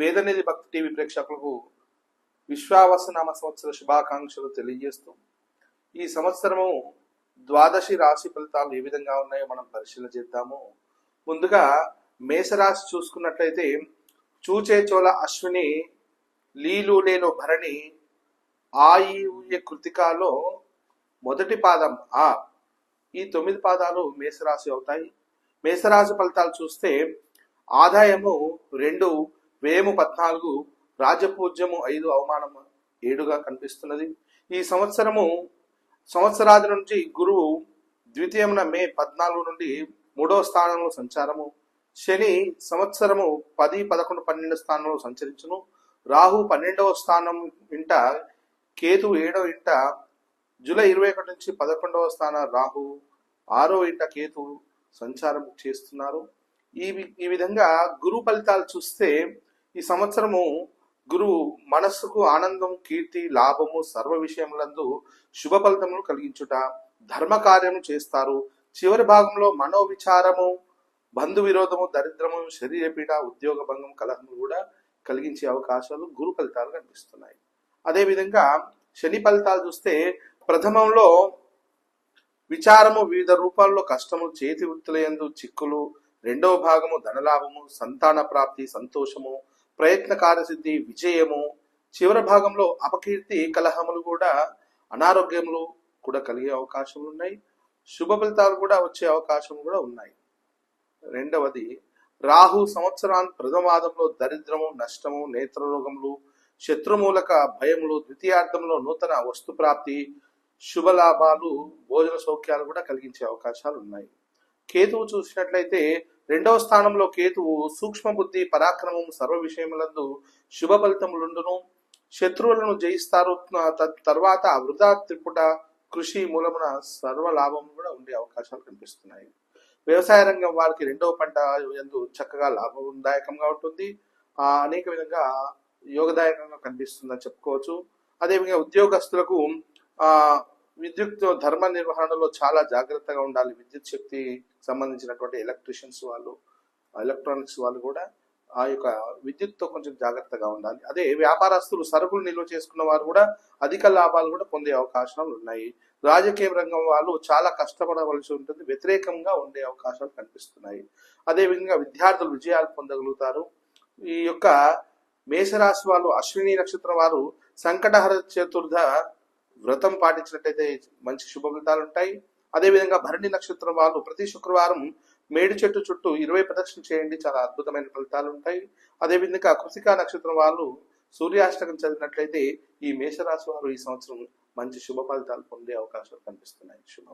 వేదనిధి భక్తి టీవీ ప్రేక్షకులకు విశ్వావసనామ సంవత్సర శుభాకాంక్షలు తెలియజేస్తూ ఈ సంవత్సరము ద్వాదశి రాశి ఫలితాలు ఏ విధంగా ఉన్నాయో మనం పరిశీలన చేద్దాము. ముందుగా మేషరాశి చూసుకున్నట్లయితే చూచే చోళ అశ్విని లీలు లేను భరణి ఆయుయ కృతికాలో మొదటి పాదం ఆ. ఈ తొమ్మిది పాదాలు మేషరాశి అవుతాయి. మేషరాశి ఫలితాలు చూస్తే ఆదాయము రెండు వ్యయము పద్నాలుగు రాజపూజ్యము ఐదు అవమానం ఏడుగా కనిపిస్తున్నది. ఈ సంవత్సరము సంవత్సరాది నుంచి గురువు ద్వితీయమున మే పద్నాలుగు నుండి మూడవ స్థానంలో సంచారము. శని సంవత్సరము పది పదకొండు పన్నెండు స్థానంలో సంచరించును. రాహు పన్నెండవ స్థానం ఇంట కేతు ఏడవ ఇంట జూలై ఇరవై ఒకటి నుంచి పదకొండవ స్థానం రాహు ఆరో ఇంట కేతు సంచారం చేస్తున్నారు. ఈ ఈ విధంగా గురు ఫలితాలు చూస్తే ఈ సంవత్సరము గురువు మనస్సుకు ఆనందం కీర్తి లాభము సర్వ విషయములందు శుభ ఫలితములు కలిగించుట ధర్మ కార్యము చేస్తారు. చివరి భాగంలో మనోవిచారము బంధు విరోధము దరిద్రము శరీరపీడ ఉద్యోగ భంగం కలహము కూడా కలిగించే అవకాశాలు గురు ఫలితాలు కనిపిస్తున్నాయి. అదేవిధంగా శని ఫలితాలు చూస్తే ప్రథమంలో విచారము వివిధ రూపాల్లో కష్టము చేతి వృత్తులందు చిక్కులు రెండవ భాగము ధనలాభము సంతాన ప్రాప్తి సంతోషము ప్రయత్న కార్యసిద్ధి విజయము చివరి భాగంలో అపకీర్తి కలహములు కూడా అనారోగ్యములు కూడా కలిగే అవకాశములు ఉన్నాయి. శుభ ఫలితాలు కూడా వచ్చే అవకాశం కూడా ఉన్నాయి. రెండవది రాహు సంవత్సరాన్ని ప్రథమాదంలో దరిద్రము నష్టము నేత్రరోగములు శత్రుమూలక భయములు ద్వితీయార్థంలో నూతన వస్తు ప్రాప్తి శుభ లాభాలు భోజన సౌఖ్యాలు కూడా కలిగించే అవకాశాలు ఉన్నాయి. కేతువు చూసినట్లయితే రెండవ స్థానంలో కేతువు సూక్ష్మ బుద్ధి పరాక్రమం సర్వ విషయములందు శుభ ఫలితములుండును. శత్రువులను జయిస్తారు. తర్వాత వృధా త్రిపుట కృషి మూలమున సర్వ లాభం కూడా ఉండే అవకాశాలు కనిపిస్తున్నాయి. వ్యవసాయ రంగం వారికి రెండవ పంట ఎందు చక్కగా లాభదాయకంగా ఉంటుంది. ఆ అనేక విధంగా యోగదాయకంగా కనిపిస్తుందని చెప్పుకోవచ్చు. అదేవిధంగా ఉద్యోగస్తులకు ఆ విద్యుత్ ధర్మ నిర్వహణలో చాలా జాగ్రత్తగా ఉండాలి. విద్యుత్ శక్తి సంబంధించినటువంటి ఎలక్ట్రీషియన్స్ వాళ్ళు ఎలక్ట్రానిక్స్ వాళ్ళు కూడా ఆ యొక్క విద్యుత్తో కొంచెం జాగ్రత్తగా ఉండాలి. అదే వ్యాపారస్తులు సరుకులు నిల్వ చేసుకున్న వారు కూడా అధిక లాభాలు కూడా పొందే అవకాశాలు ఉన్నాయి. రాజకీయ రంగం వాళ్ళు చాలా కష్టపడవలసి ఉంటుంది. వ్యతిరేకంగా ఉండే అవకాశాలు కనిపిస్తున్నాయి. అదేవిధంగా విద్యార్థులు విజయాలు పొందగలుగుతారు. ఈ యొక్క మేషరాశి వాళ్ళు అశ్విని నక్షత్రం వారు సంకటహర చతుర్థ వ్రతం పాటించినట్టయితే మంచి శుభ ఫలితాలు ఉంటాయి. అదేవిధంగా భరణి నక్షత్రం వాళ్ళు ప్రతి శుక్రవారం మేడి చెట్టు చుట్టూ ఇరవై ప్రదక్షిణ చేయండి. చాలా అద్భుతమైన ఫలితాలు ఉంటాయి. అదేవిధంగా కృతికా నక్షత్రం వాళ్ళు సూర్యాష్టకం చదివినట్లయితే ఈ మేషరాశి వారు ఈ సంవత్సరం మంచి శుభ ఫలితాలు పొందే అవకాశాలు కనిపిస్తున్నాయి. శుభం.